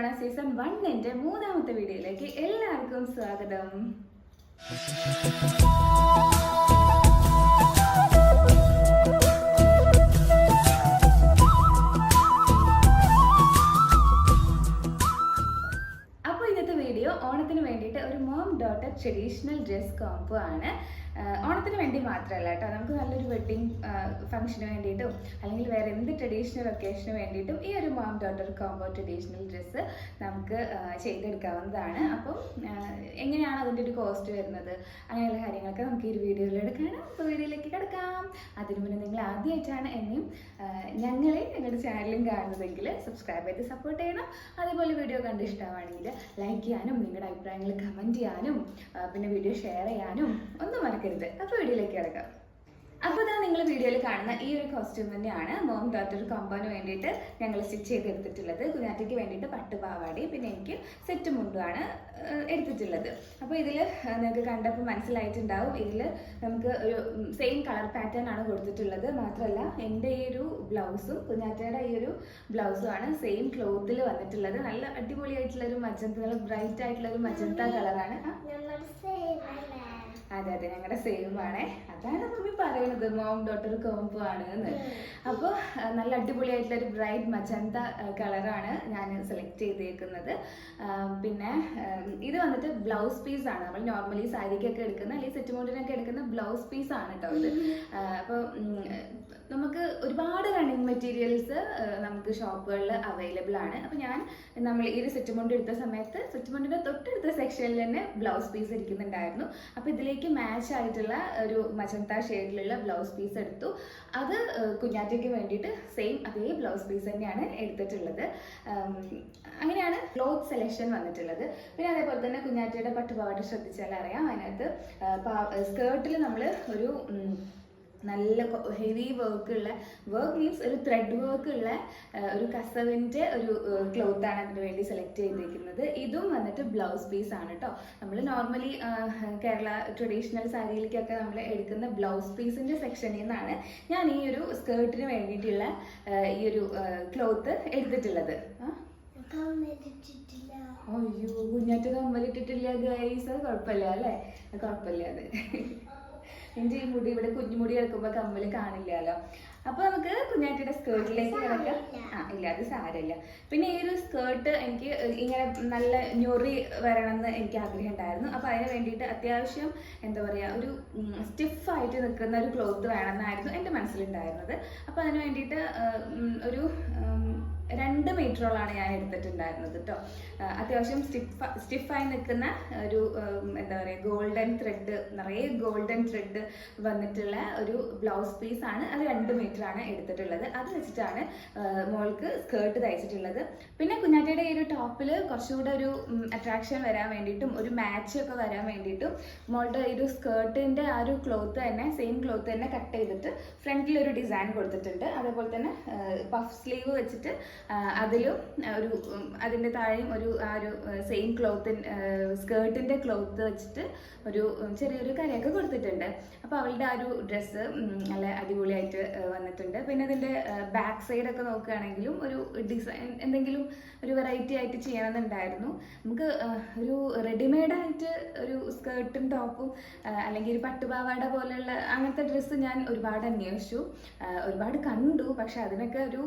മണ സീസൺ വണ്ണിന്റെ മൂന്നാമത്തെ വീഡിയോയിലേക്ക് എല്ലാവർക്കും സ്വാഗതം. അപ്പോൾ ഇന്നത്തെ വീഡിയോ ഓണത്തിന് വേണ്ടിയിട്ട് ഒരു mom daughter traditional dress combo ആണ്. ഓണത്തിന് വേണ്ടി മാത്രമല്ല കേട്ടോ. നമുക്ക് നല്ലൊരു വെഡ്ഡിങ് ഫംഗ്ഷന് വേണ്ടിയിട്ടും അല്ലെങ്കിൽ വേറെ എന്ത് ട്രഡീഷണൽ ഒക്കേഷന് വേണ്ടിയിട്ടും ഈ ഒരു mom daughter combo traditional dress നമുക്ക് ചെയ്തെടുക്കാവുന്നതാണ്. അപ്പം എങ്ങനെയാണ് അതിന്റെ ഒരു കോസ്റ്റ് വരുന്നത്? അങ്ങനെയുള്ള കാര്യങ്ങളൊക്കെ നമുക്ക് ഈ ഒരു കാണാം. അപ്പോൾ വീഡിയോയിലേക്ക് കിടക്കാം. അതിനു മുന്നേ നിങ്ങൾ ആദ്യമായിട്ടാണ് എന്നെയും ഞങ്ങളെ ഞങ്ങളുടെ ചാനലും കാണുന്നതെങ്കിൽ സബ്സ്ക്രൈബ് ചെയ്ത് സപ്പോർട്ട് ചെയ്യണം. അതേപോലെ വീഡിയോ കണ്ട് ഇഷ്ടമാണെങ്കിൽ ലൈക്ക് ചെയ്യാനും നിങ്ങളുടെ അഭിപ്രായങ്ങൾ കമന്റ് ചെയ്യാനും പിന്നെ വീഡിയോ ഷെയർ ചെയ്യാനും ഒന്നും മറക്കരുത് അപ്പോൾ വീഡിയോയിലേക്ക് കിടക്കാം. അപ്പോൾ ഇതാ നിങ്ങൾ വീഡിയോയിൽ കാണുന്ന ഈ ഒരു കോസ്റ്റ്യൂം തന്നെയാണ് മോം ഡോട്ടർ കോമ്പോന് വേണ്ടിയിട്ട് ഞങ്ങൾ സ്റ്റിച്ച് ചെയ്ത് എടുത്തിട്ടുള്ളത് കുഞ്ഞാറ്റയ്ക്ക് വേണ്ടിയിട്ട് പട്ടുപാവാടി പിന്നെ എനിക്ക് സെറ്റ് മുണ്ടുമാണ് എടുത്തിട്ടുള്ളത്. അപ്പോൾ ഇതിൽ നിങ്ങൾക്ക് കണ്ടപ്പോൾ മനസ്സിലായിട്ടുണ്ടാവും. ഇതിൽ നമുക്ക് ഒരു സെയിം കളർ പാറ്റേൺ ആണ് കൊടുത്തിട്ടുള്ളത്. മാത്രമല്ല എന്റെ ഈ ഒരു ബ്ലൗസും കുഞ്ഞാറ്റയുടെ ഈ ഒരു ബ്ലൗസും ആണ് സെയിം ക്ലോത്തിൽ വന്നിട്ടുള്ളത്. നല്ല അടിപൊളിയായിട്ടുള്ള ഒരു മജന്ത ബ്രൈറ്റ് ആയിട്ടുള്ള ഒരു മജന്ത കളറാണ് അതെ അതെ ഞങ്ങളുടെ സെയിം ആണേ. അതാണ് മമ്മി പറയുന്നത് മോം ഡോട്ടർ കോംബോ ആണ് എന്ന്. അപ്പോൾ നല്ല അടിപൊളിയായിട്ടുള്ള ഒരു ബ്രൈറ്റ് മജന്ത കളറാണ് ഞാൻ സെലക്ട് ചെയ്തേക്കുന്നത്. പിന്നെ ഇത് വന്നിട്ട് ബ്ലൗസ് പീസ് ആണ്. നമ്മൾ നോർമലി സാരിക്കൊക്കെ എടുക്കുന്ന അല്ലെങ്കിൽ സെറ്റ് മോഡിനൊക്കെ എടുക്കുന്ന ബ്ലൗസ് പീസ് ആണ് കേട്ടോ ഇത്. അപ്പോൾ നമുക്ക് ഒരുപാട് റണ്ണിങ് മെറ്റീരിയൽസ് നമുക്ക് ഷോപ്പുകളിൽ അവൈലബിൾ ആണ്. അപ്പോൾ ഞാൻ നമ്മൾ ഈ ഒരു സെറ്റ് മുണ്ട് എടുത്ത സമയത്ത് സെറ്റ് മോണ്ടിന്റെ തൊട്ടടുത്ത സെക്ഷനിൽ തന്നെ ബ്ലൗസ് പീസ് ഇരിക്കുന്നുണ്ടായിരുന്നു. അപ്പോൾ ഇതിലേക്ക് മാച്ച് ആയിട്ടുള്ള ഒരു മജന്ത ഷെയ്ഡിലുള്ള ബ്ലൗസ് പീസ് എടുത്തു. അത് കുഞ്ഞാറ്റയ്ക്ക് വേണ്ടിയിട്ട് സെയിം അതേ ബ്ലൗസ് പീസ് തന്നെയാണ് എടുത്തിട്ടുള്ളത്. അങ്ങനെയാണ് ക്ലോത്ത് സെലക്ഷൻ വന്നിട്ടുള്ളത്. പിന്നെ അതേപോലെ തന്നെ കുഞ്ഞാറ്റയുടെ പട്ടുപാവാട ശ്രദ്ധിച്ചാൽ അറിയാം അതിനകത്ത് സ്കേർട്ടിൽ നമ്മൾ ഒരു നല്ല ഹെവി വർക്ക് ഉള്ള വർക്ക് മീൻസ് ഒരു ത്രെഡ് വർക്ക് ഉള്ള ഒരു കസവിന്റെ ഒരു ക്ലോത്ത് ആണ് അതിന് വേണ്ടി സെലക്ട് ചെയ്തിരിക്കുന്നത്. ഇതും വന്നിട്ട് ബ്ലൗസ് പീസ് ആണ് കേട്ടോ നമ്മൾ നോർമലി കേരള ട്രഡീഷണൽ സാരിയിലേക്കൊക്കെ നമ്മൾ എടുക്കുന്ന ബ്ലൗസ് പീസിന്റെ സെക്ഷനിൽ നിന്നാണ് ഞാൻ ഈ ഒരു സ്കേർട്ടിന് വേണ്ടിയിട്ടുള്ള ഈ ഒരു ക്ലോത്ത് എടുത്തിട്ടുള്ളത്. അയ്യോ കുഞ്ഞാറ്റ കമ്മലിട്ടിട്ടില്ല ഗൈസ് അത് കുഴപ്പമില്ല അല്ലേ? കുഴപ്പമില്ല അത്. എന്റെ ഈ മുടി ഇവിടെ കുഞ്ഞുമുടി കിടക്കുമ്പോൾ കമ്മൽ കാണില്ലല്ലോ. അപ്പൊ നമുക്ക് കുഞ്ഞാറ്റയുടെ സ്കേർട്ടിലേക്ക് കിടക്കാം. ആ ഇല്ല അത് സാരമില്ല പിന്നെ ഈ ഒരു സ്കേർട്ട് എനിക്ക് ഇങ്ങനെ നല്ല ഞൊറി വരണം എന്ന് എനിക്ക് ആഗ്രഹം ഉണ്ടായിരുന്നു അപ്പൊ അതിന് വേണ്ടിയിട്ട് അത്യാവശ്യം എന്താ പറയാ ഒരു സ്റ്റിഫായിട്ട് നിൽക്കുന്ന ഒരു ക്ലോത്ത് വേണമെന്നായിരുന്നു എന്റെ മനസ്സിലുണ്ടായിരുന്നത്. അപ്പൊ അതിന് വേണ്ടിയിട്ട് ഒരു രണ്ട് മീറ്ററോളാണ് ഞാൻ എടുത്തിട്ടുണ്ടായിരുന്നത് കേട്ടോ അത്യാവശ്യം സ്റ്റിഫ് സ്റ്റിഫായി നിൽക്കുന്ന ഒരു എന്താ പറയുക ഗോൾഡൻ ത്രെഡ് നിറയെ ഗോൾഡൻ ത്രെഡ് വന്നിട്ടുള്ള ഒരു ബ്ലൗസ് പീസ് ആണ് അത് രണ്ട് മീറ്റർ ആണ് എടുത്തിട്ടുള്ളത്. അത് വെച്ചിട്ടാണ് മോൾക്ക് സ്കേർട്ട് തയ്ച്ചിട്ടുള്ളത്. പിന്നെ കുഞ്ഞാറ്റയുടെ ഈ ഒരു ടോപ്പിൽ കുറച്ചുകൂടെ ഒരു അട്രാക്ഷൻ വരാൻ വേണ്ടിയിട്ടും ഒരു മാച്ച് ഒക്കെ വരാൻ വേണ്ടിയിട്ടും മോളുടെ ഈ ഒരു സ്കേർട്ടിന്റെ ആ ഒരു ക്ലോത്ത് തന്നെ സെയിം ക്ലോത്ത് തന്നെ കട്ട് ചെയ്തിട്ട് ഫ്രണ്ടിൽ ഒരു ഡിസൈൻ കൊടുത്തിട്ടുണ്ട്. അതേപോലെ തന്നെ പഫ് സ്ലീവ് വെച്ചിട്ട് അതിലും ഒരു അതിന്റെ താഴെയും ഒരു ആ ഒരു സെയിം ക്ലോത്തിൻ സ്കേർട്ടിന്റെ ക്ലോത്ത് വെച്ചിട്ട് ഒരു ചെറിയൊരു കരയൊക്കെ കൊടുത്തിട്ടുണ്ട്. അപ്പോൾ അവളുടെ ആ ഒരു ഡ്രസ്സ് നല്ല അടിപൊളിയായിട്ട് വന്നിട്ടുണ്ട്. പിന്നെ അതിന്റെ ബാക്ക് സൈഡൊക്കെ നോക്കുകയാണെങ്കിലും ഒരു ഡിസൈൻ എന്തെങ്കിലും ഒരു വെറൈറ്റി ആയിട്ട് ചെയ്യണമെന്നുണ്ടായിരുന്നു. നമുക്ക് ഒരു റെഡിമെയ്ഡായിട്ട് ഒരു സ്കേർട്ടും ടോപ്പും അല്ലെങ്കിൽ ഒരു പട്ടുപാവാട പോലെയുള്ള അങ്ങനത്തെ ഡ്രസ്സ് ഞാൻ ഒരുപാട് അന്വേഷിച്ചു. ഒരുപാട് കണ്ടു. പക്ഷെ അതിനൊക്കെ ഒരു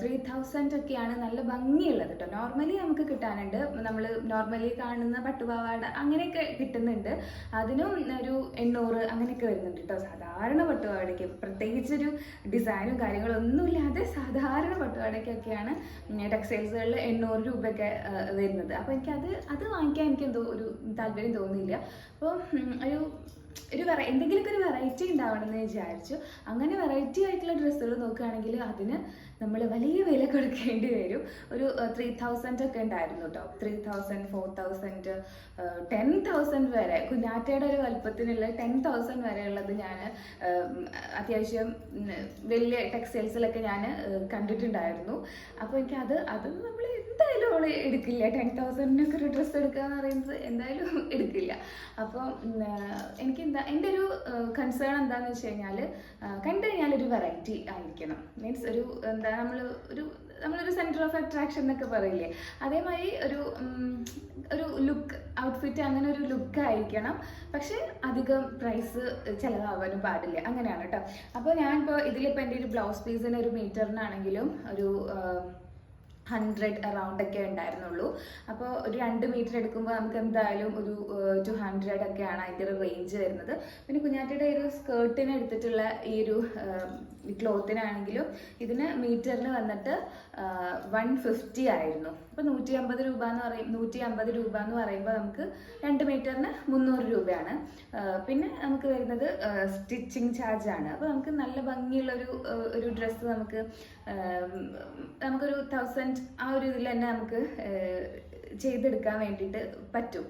ത്രീ തൗസൻഡ് ഒക്കെയാണ് നല്ല ഭംഗിയുള്ളത് കേട്ടോ നോർമലി നമുക്ക് കിട്ടാനുണ്ട്. നമ്മൾ നോർമലി കാണുന്ന പട്ടുപാവാട അങ്ങനെയൊക്കെ കിട്ടുന്നുണ്ട്. അതിനും ഒരു എണ്ണൂറ് അങ്ങനെയൊക്കെ വരുന്നുണ്ട് കേട്ടോ സാധാരണ പട്ടുപാവാടയ്ക്ക്. പ്രത്യേകിച്ചൊരു ഡിസൈനും കാര്യങ്ങളും ഒന്നുമില്ലാതെ സാധാരണ പട്ടുപാടയ്ക്കൊക്കെയാണ് ടെക്സ്റ്റൈൽസുകളിൽ എണ്ണൂറ് രൂപയൊക്കെ വരുന്നത്. അപ്പോൾ എനിക്കത് അത് വാങ്ങിക്കാൻ എനിക്ക് എന്തോ ഒരു താല്പര്യം തോന്നിയില്ല അപ്പോൾ ഒരു ഒരു വെറൈ എന്തെങ്കിലുമൊക്കെ ഒരു വെറൈറ്റി ഉണ്ടാവണം എന്ന് വിചാരിച്ചു. അങ്ങനെ വെറൈറ്റി ആയിട്ടുള്ള ഡ്രസ്സുകൾ നോക്കുകയാണെങ്കിൽ അതിന് നമ്മൾ വലിയ വില കൊടുക്കേണ്ടി വരും. ഒരു ത്രീ തൗസൻഡ് ഒക്കെ ഉണ്ടായിരുന്നു കേട്ടോ three thousand four thousand ten thousand വരെ. കുഞ്ഞാറ്റയുടെ ഒരു വലുപ്പത്തിനുള്ള ടെൻ തൗസൻഡ് വരെ ഉള്ളത് ഞാൻ അത്യാവശ്യം വലിയ ടെക്സ്റ്റൈൽസിലൊക്കെ ഞാൻ കണ്ടിട്ടുണ്ടായിരുന്നു. അപ്പോൾ എനിക്ക് അത് അതൊന്നും നമ്മൾ എന്തായാലും അവൾ എടുക്കില്ല. ടെൻ തൗസൻഡിനൊക്കെ ഒരു ഡ്രസ്സ് എടുക്കുക എന്ന് പറയുന്നത് എന്തായാലും എടുക്കില്ല. അപ്പോൾ എനിക്ക് എന്താ എന്റെ ഒരു കൺസേൺ എന്താണെന്ന് വെച്ച് കഴിഞ്ഞാൽ കണ്ടു കഴിഞ്ഞാൽ ഒരു വെറൈറ്റി ആയിരിക്കണം. മീൻസ് ഒരു എന്താ നമ്മൾ ഒരു നമ്മളൊരു സെന്റർ ഓഫ് അട്രാക്ഷൻ എന്നൊക്കെ പറയില്ലേ? അതേമാതിരി ഒരു ഒരു ലുക്ക് ഔട്ട്ഫിറ്റ് അങ്ങനെ ഒരു ലുക്ക് ആയിരിക്കണം. പക്ഷെ അധികം പ്രൈസ് ചിലവാകാനും പാടില്ല. അങ്ങനെയാണ് കേട്ടോ അപ്പോൾ ഞാനിപ്പോൾ ഇതിലിപ്പോൾ എന്റെ ഒരു ബ്ലൗസ് പീസിന് ഒരു മീറ്ററിനാണെങ്കിലും ഒരു ഹൺഡ്രഡ് അറൗണ്ട് ഒക്കെ ഉണ്ടായിരുന്നുള്ളൂ. അപ്പോൾ ഒരു രണ്ട് മീറ്റർ എടുക്കുമ്പോൾ നമുക്ക് എന്തായാലും ഒരു ടു ഹൺഡ്രഡ് ഒക്കെയാണ് അതിന്റെ ഒരു റേഞ്ച് വരുന്നത്. പിന്നെ കുഞ്ഞാറ്റയുടെ ഒരു സ്കേർട്ടിന് എടുത്തിട്ടുള്ള ഈ ഒരു ക്ലോത്തിനാണെങ്കിലും ഇതിന് മീറ്ററിന് വന്നിട്ട് വൺ ഫിഫ്റ്റി ആയിരുന്നു. അപ്പോൾ നൂറ്റി അമ്പത് രൂപ എന്ന് പറയും നൂറ്റി അമ്പത് രൂപ എന്ന് പറയുമ്പോൾ നമുക്ക് രണ്ട് മീറ്ററിന് മുന്നൂറ് രൂപയാണ്. പിന്നെ നമുക്ക് വരുന്നത് സ്റ്റിച്ചിങ് ചാർജ് ആണ്. അപ്പോൾ നമുക്ക് നല്ല ഭംഗിയുള്ള ഒരു ഒരു ഡ്രസ്സ് നമുക്ക് നമുക്കൊരു തൗസൻഡ് ആ ഒരു ഇതിൽ തന്നെ നമുക്ക് ചെയ്തെടുക്കാൻ വേണ്ടിയിട്ട് പറ്റും.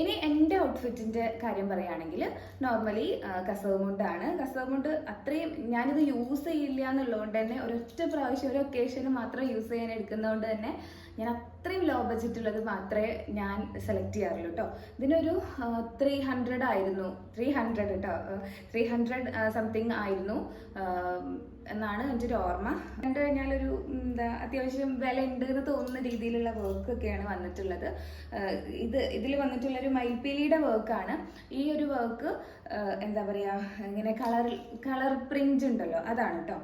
ഇനി എന്റെ ഔട്ട്ഫിറ്റിന്റെ കാര്യം പറയുകയാണെങ്കിൽ നോർമലി കസവ് മുണ്ടാണ് കസവ് മുണ്ട് അത്രയും ഞാനിത് യൂസ് ചെയ്യില്ല എന്നുള്ളതുകൊണ്ട് തന്നെ ഒരൊറ്റ പ്രാവശ്യം ഒരു ഒക്കേഷന് മാത്രം യൂസ് ചെയ്യാൻ എടുക്കുന്നതുകൊണ്ട് തന്നെ ഞാൻ അത്രയും ലോ ബഡ്ജറ്റ് ഉള്ളത് മാത്രമേ ഞാൻ സെലക്ട് ചെയ്യാറുള്ളൂ കേട്ടോ. ഇതിനൊരു ത്രീ ഹൺഡ്രഡ് ആയിരുന്നു. ത്രീ ഹൺഡ്രഡ് കേട്ടോ ത്രീ ഹൺഡ്രഡ് സംതിങ് ആയിരുന്നു. എന്നാണ് എന്റെ ഒരു ഓർമ്മ. കണ്ടു കഴിഞ്ഞാൽ ഒരു എന്താ അത്യാവശ്യം വില ഉണ്ട് എന്ന് തോന്നുന്ന രീതിയിലുള്ള വർക്കൊക്കെയാണ് വന്നിട്ടുള്ളത്. ഇത് ഇതിൽ വന്നിട്ടുള്ള ഒരു മയിൽപ്പീലിയുടെ വർക്കാണ്. ഈ ഒരു വർക്ക് എന്താ പറയുക ഇങ്ങനെ കളർ കളർ പ്രിന്റ് ഉണ്ടല്ലോ അതാണ് കേട്ടോ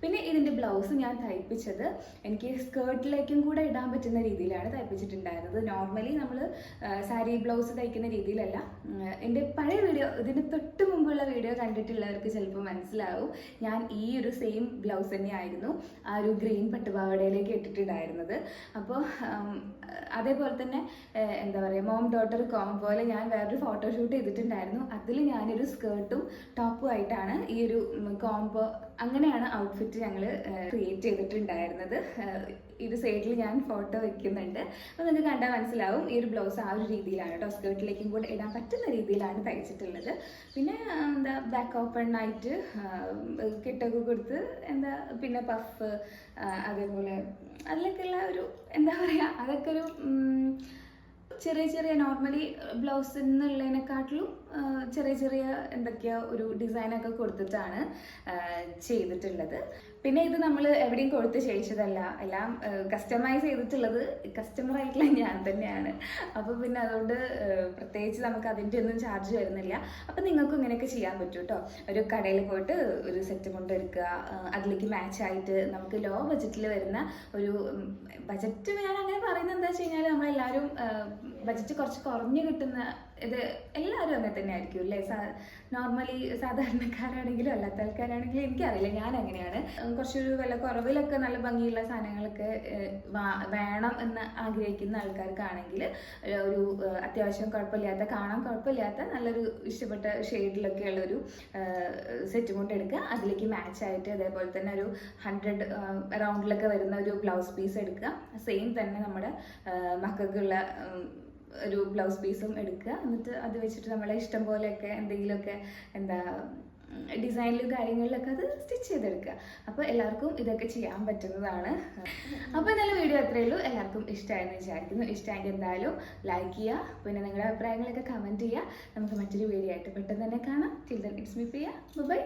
പിന്നെ ഇതിന്റെ ബ്ലൗസ് ഞാൻ തയ്പ്പിച്ചത് എനിക്ക് സ്കേർട്ടിലേക്കും കൂടെ ഇടാൻ പറ്റുന്ന രീതിയിലാണ് തയ്പ്പിച്ചിട്ടുണ്ടായിരുന്നത്. നോർമലി നമ്മൾ സാരി ബ്ലൗസ് തയ്ക്കുന്ന രീതിയിലല്ല. എന്റെ പഴയ വീഡിയോ ഇതിന് തൊട്ട് മുമ്പുള്ള വീഡിയോ കണ്ടിട്ടുള്ളവർക്ക് ചിലപ്പോൾ മനസ്സിലാവും. ഞാൻ ഈ ഒരു സെയിം ബ്ലൗസ് തന്നെയായിരുന്നു. ആ ഒരു ഗ്രീൻ പട്ടുപാവാടയിലേക്ക് ഇട്ടിട്ടുണ്ടായിരുന്നത്. അപ്പോൾ അതേപോലെ തന്നെ എന്താ പറയുക മോം ഡോട്ടർ കോംബോയിൽ ഞാൻ വേറൊരു ഫോട്ടോഷൂട്ട് ചെയ്തിട്ടുണ്ടായിരുന്നു. അതിൽ ഞാനൊരു സ്കേർട്ടും ടോപ്പും ആയിട്ടാണ് ഈ ഒരു കോംബോ അങ്ങനെയാണ് ഔട്ട്ഫിറ്റ് ഞങ്ങൾ ക്രിയേറ്റ് ചെയ്തിട്ടുണ്ടായിരുന്നത്. ഇത് സൈഡിൽ ഞാൻ ഫോട്ടോ വെക്കുന്നുണ്ട്. അപ്പോൾ നിങ്ങൾക്ക് കണ്ടാൽ മനസ്സിലാവും ഈ ഒരു ബ്ലൗസ് ആ ഒരു രീതിയിലാണ് കേട്ടോ സ്കേർട്ടിലേക്കും കൂടെ ഇടാൻ പറ്റുന്ന രീതിയിലാണ് തയ്ച്ചിട്ടുള്ളത്. പിന്നെ എന്താ ബാക്ക് ഓപ്പൺ ആയിട്ട് കെട്ടൊക്കെ കൊടുത്ത് എന്താ പിന്നെ പഫ് അതേപോലെ അതിലൊക്കെയുള്ള ഒരു എന്താ പറയുക അതൊക്കെ ഒരു ചെറിയ ചെറിയ നോർമലി ബ്ലൗസ് എന്നുള്ളതിനെക്കാട്ടിലും ആ, ചെറിയ ചെറിയ എന്തൊക്കെയോ ഒരു ഡിസൈനൊക്കെ കൊടുത്തിട്ടാണ് ചെയ്തിട്ടുള്ളത്. പിന്നെ ഇത് നമ്മൾ എവിടെയും കൊടുത്ത് ചെയ്യിച്ചതല്ല എല്ലാം കസ്റ്റമൈസ് ചെയ്തിട്ടുള്ളത് കസ്റ്റമർ ആയിട്ടുള്ള ഞാൻ തന്നെയാണ്. അപ്പോൾ പിന്നെ അതുകൊണ്ട് പ്രത്യേകിച്ച് നമുക്ക് അതിന്റെ ഒന്നും ചാർജ് വരുന്നില്ല. അപ്പോൾ നിങ്ങൾക്കും ഇങ്ങനെയൊക്കെ ചെയ്യാൻ പറ്റും കേട്ടോ ഒരു കടയിൽ പോയിട്ട് ഒരു സെറ്റ് കൊണ്ടെടുക്കുക അതിലേക്ക് മാച്ച് ആയിട്ട് നമുക്ക് ലോ ബജറ്റിൽ വരുന്ന ഒരു ബജറ്റ് ഞാൻ അങ്ങനെ പറയുന്നത് എന്താ വെച്ച് കഴിഞ്ഞാൽ നമ്മളെല്ലാവരും ബജറ്റ് കുറച്ച് കുറഞ്ഞ് കിട്ടുന്ന ഇത് എല്ലാവരും അങ്ങനെ തന്നെ ആയിരിക്കും അല്ലേ നോർമലി സാധാരണക്കാരാണെങ്കിലും അല്ലാത്ത ആൾക്കാരാണെങ്കിലും എനിക്കറിയില്ല ഞാൻ അങ്ങനെയാണ് കുറച്ചൊരു വില കുറവിലൊക്കെ നല്ല ഭംഗിയുള്ള സാധനങ്ങളൊക്കെ വേണം എന്ന് ആഗ്രഹിക്കുന്ന ആൾക്കാർക്കാണെങ്കിൽ ഒരു അത്യാവശ്യം കുഴപ്പമില്ലാത്ത കാണാൻ കുഴപ്പമില്ലാത്ത നല്ലൊരു ഇഷ്ടപ്പെട്ട ഷെയ്ഡിലൊക്കെ ഉള്ളൊരു സെറ്റ് കൊണ്ട് എടുക്കുക അതിലേക്ക് മാച്ച് ആയിട്ട് അതേപോലെ തന്നെ ഒരു ഹൺഡ്രഡ് അറൗണ്ടിലൊക്കെ വരുന്ന ഒരു ബ്ലൗസ് പീസ് എടുക്കുക. സെയിം തന്നെ നമ്മുടെ മക്കൾക്കുള്ള ഒരു ബ്ലൗസ് പീസും എടുക്കുക. എന്നിട്ട് അത് വെച്ചിട്ട് നമ്മളെ ഇഷ്ടം പോലെയൊക്കെ എന്തെങ്കിലുമൊക്കെ എന്താ ഡിസൈനിലും കാര്യങ്ങളിലൊക്കെ അത് സ്റ്റിച്ച് ചെയ്തെടുക്കുക. അപ്പോൾ എല്ലാവർക്കും ഇതൊക്കെ ചെയ്യാൻ പറ്റുന്നതാണ്. അപ്പോൾ നല്ല വീഡിയോ അത്രയേ ഉള്ളൂ. എല്ലാവർക്കും ഇഷ്ടമായെന്ന് വിചാരിക്കുന്നു. ഇഷ്ടമായെങ്കിൽ എന്തായാലും ലൈക്ക് ചെയ്യുക. പിന്നെ നിങ്ങളുടെ അഭിപ്രായങ്ങളൊക്കെ കമന്റ് ചെയ്യുക. നമുക്ക് മറ്റൊരു വീഡിയോ ആയിട്ട് പെട്ടെന്ന് തന്നെ കാണാം. Children it's me by